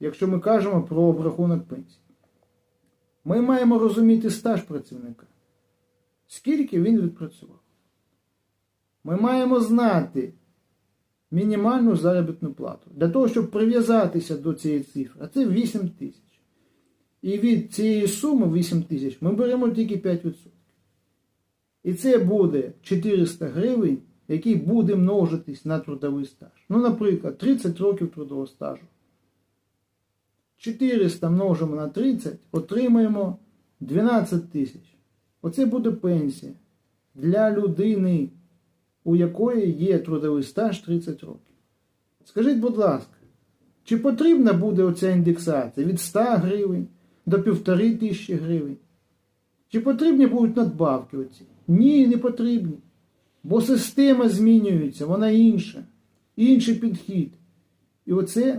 якщо ми кажемо про обрахунок пенсії. Ми маємо розуміти стаж працівника. Скільки він відпрацював. Ми маємо знати мінімальну заробітну плату для того, щоб прив'язатися до цієї цифри. А це 8 тисяч. І від цієї суми 8 тисяч ми беремо тільки 5%. І це буде 400 гривень, який буде множитись на трудовий стаж. Ну, наприклад, 30 років трудового стажу. 400 множимо на 30, отримаємо 12 тисяч. Оце буде пенсія для людини, у якої є трудовий стаж 30 років. Скажіть, будь ласка, чи потрібна буде оця індексація від 100 гривень до 1,5 тисячі гривень? Чи потрібні будуть надбавки оці? Ні, не потрібні. Бо система змінюється, вона інша, інший підхід. І оце